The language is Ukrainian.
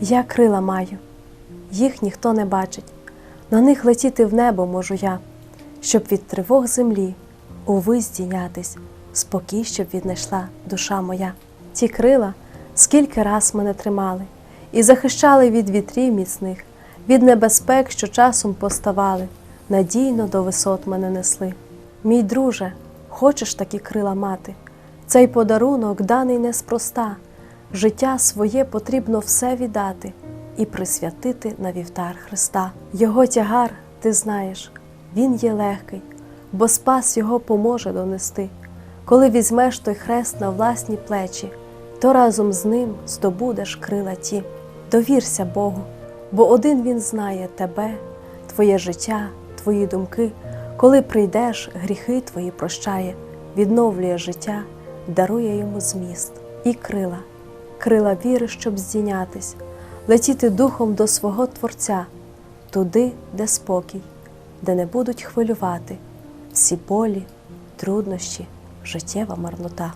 Я крила маю, їх ніхто не бачить, на них летіти в небо можу я, щоб від тривог землі уви здійнятись, спокій, щоб віднайшла душа моя. Ті крила, скільки раз мене тримали, і захищали від вітрів міцних, від небезпек, що часом поставали, надійно до висот мене несли. Мій друже, хочеш такі крила мати? Цей подарунок даний неспроста. Життя своє потрібно все віддати і присвятити на вівтар Христа. Його тягар, ти знаєш, він є легкий, бо спас його поможе донести. Коли візьмеш той хрест на власні плечі, то разом з ним здобудеш крила ті. Довірся Богу, бо один Він знає тебе, твоє життя, твої думки. Коли прийдеш, гріхи твої прощає, відновлює життя, дарує йому зміст і крила, крила віри, щоб здійнятись, летіти духом до свого Творця, туди, де спокій, де не будуть хвилювати всі болі, труднощі, життєва марнота.